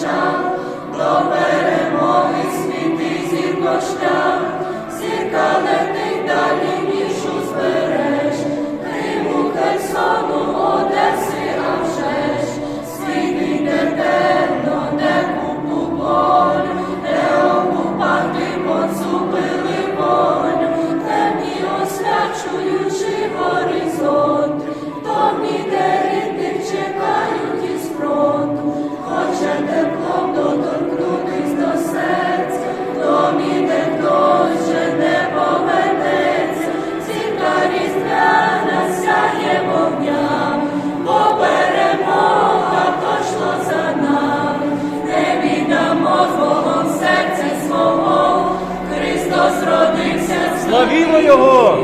жал до берега. віра його.